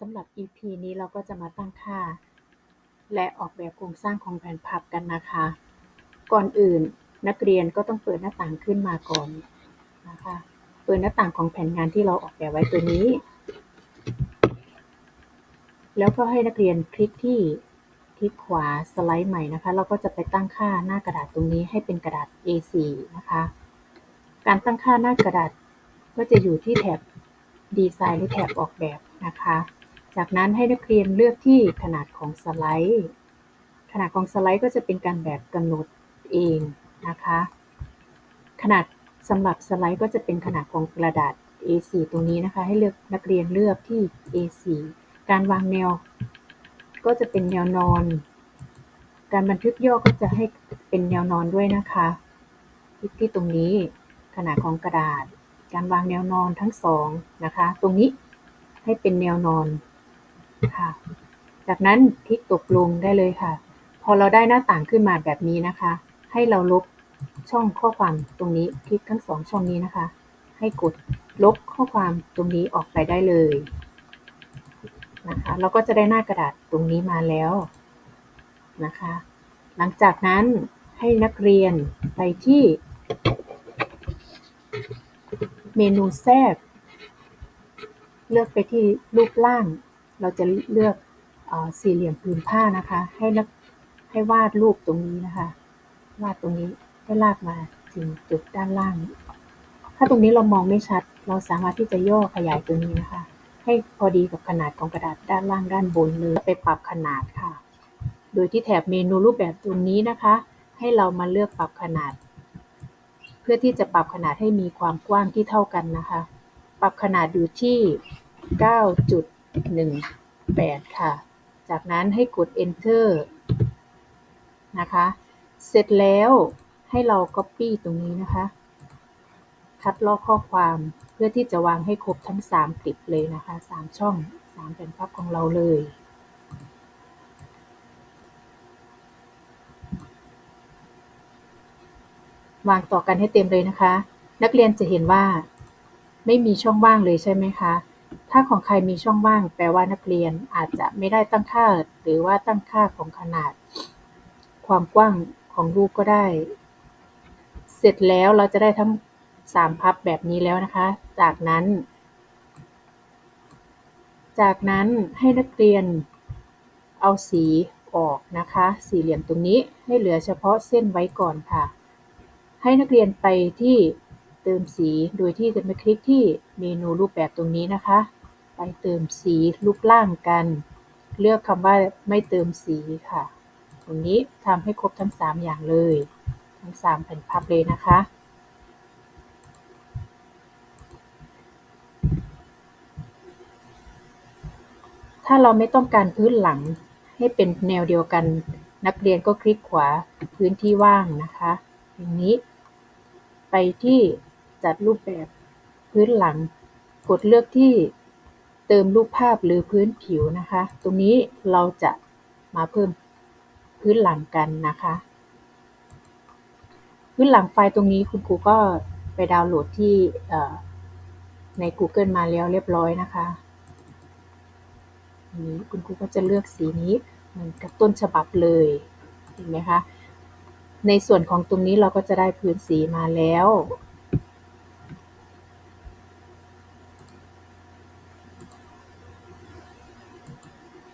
สำหรับ EP นี้เราก็จะมาตั้งค่า และออกแบบโครงสร้างของแผ่นพับกันนะคะ ก่อนอื่นนักเรียนก็ต้องเปิดหน้าต่างขึ้นมาก่อนนะคะ เปิดหน้าต่างของแผนงานที่เราออกแบบไว้ตัวนี้ แล้วก็ให้นักเรียนคลิกที่คลิกขวาสไลด์ใหม่นะคะ เราก็จะไปตั้งค่าหน้ากระดาษตรงนี้ให้เป็นกระดาษ A4 นะคะ การตั้งค่าหน้ากระดาษก็จะอยู่ที่แถบดีไซน์หรือแถบออกแบบนะคะ จากนั้นให้นักเรียนเลือกที่ขนาดของสไลด์ ขนาดของสไลด์ก็จะเป็นการแบบกำหนดเองนะคะ ขนาดสำหรับสไลด์ก็จะเป็นขนาดของกระดาษ A4 ตรงนี้นะคะ ให้เลือกนักเรียนเลือกที่ A4 การวางแนว ก็จะเป็นแนวนอน การบันทึกย่อก็จะให้เป็นแนวนอนด้วยนะคะคลิกที่ตรงนี้ขนาดของกระดาษ การวางแนวนอนทั้งสองนะคะ ตรงนี้ให้เป็นแนวนอน ค่ะ จากนั้นคลิกตกลงได้เลยค่ะ พอเราได้หน้าต่างขึ้นมาแบบนี้นะคะ ให้เราลบช่องข้อความตรงนี้คลิกทั้งสองช่องนี้นะคะ ให้กดลบข้อความตรงนี้ออกไปได้เลยนะคะเราก็จะได้หน้ากระดาษตรงนี้มาแล้วนะคะ หลังจากนั้นให้นักเรียนไปที่ เมนูแทรก เลือกไปที่รูปร่าง เราจะเลือกอสี่เหลี่ยมผืนผ้านะคะ ให้ให้วาดรูปตรงนี้นะคะ วาดตรงนี้ให้ลากมาถึงจุดด้านล่าง ถ้าตรงนี้เรามองไม่ชัด เราสามารถที่จะย่อขยายตัวนี้นะคะ ให้พอดีกับขนาดของกระดาษด้านล่างด้านบนเลยไปปรับขนาดค่ะ โดยที่แถบเมนูรูปแบบตรงนี้นะคะ ให้เรามาเลือกปรับขนาด เพื่อที่จะปรับขนาดให้มีความกว้างที่เท่ากันนะคะ ปรับขนาดอยู่ที่ 9.18ค่ะ จากนั้นให้กด enter นะคะ เสร็จแล้วให้เรา copy ตรงนี้นะคะ คัดลอกข้อความเพื่อที่จะวางให้ครบทั้ง 3 คลิปเลยนะคะ 3 ช่อง 3 แผ่นพับของเราเลยวางต่อกันให้เต็มเลยนะคะ นักเรียนจะเห็นว่าไม่มีช่องว่างเลยใช่ไหมคะ ถ้าของใครมีช่องว่าง แปลว่านักเรียนอาจจะไม่ได้ตั้งค่า หรือว่าตั้งค่าของขนาด ความกว้างของรูปก็ได้ เสร็จแล้วเราจะได้ทั้ง3พับแบบนี้แล้วนะคะ จากนั้น จากนั้นให้นักเรียนเอาสีออกนะคะ สี่เหลี่ยมตรงนี้ให้เหลือเฉพาะเส้นไว้ก่อนค่ะ ให้นักเรียนไปที่เติมสีโดยที่จะมาคลิกที่เมนูรูปแบบตรงนี้นะคะ ไปเติมสีรูปร่างกัน เลือกคำว่าไม่เติมสีค่ะ ตรงนี้ทำให้ครบทั้ง 3 อย่างเลย ทั้ง 3 แผ่นพับเลยนะคะถ้าเราไม่ต้องการพื้นหลังให้เป็นแนวเดียวกัน นักเรียนก็คลิกขวาพื้นที่ว่างนะคะอย่างนี้ ไปที่จัดรูปแบบพื้นหลัง กดเลือกที่ เติมรูปภาพหรือพื้นผิวนะคะ ตรงนี้เราจะมาเพิ่มพื้นหลังกันนะคะ พื้นหลังไฟล์ตรงนี้คุณครูก็ไปดาวน์โหลดที่ใน Google มาแล้วเรียบร้อยนะคะนี้คุณครูก็จะเลือกสีนี้เหมือนกับต้นฉบับเลยเห็นไหมคะในส่วนของตรงนี้เราก็จะได้พื้นสีมาแล้ว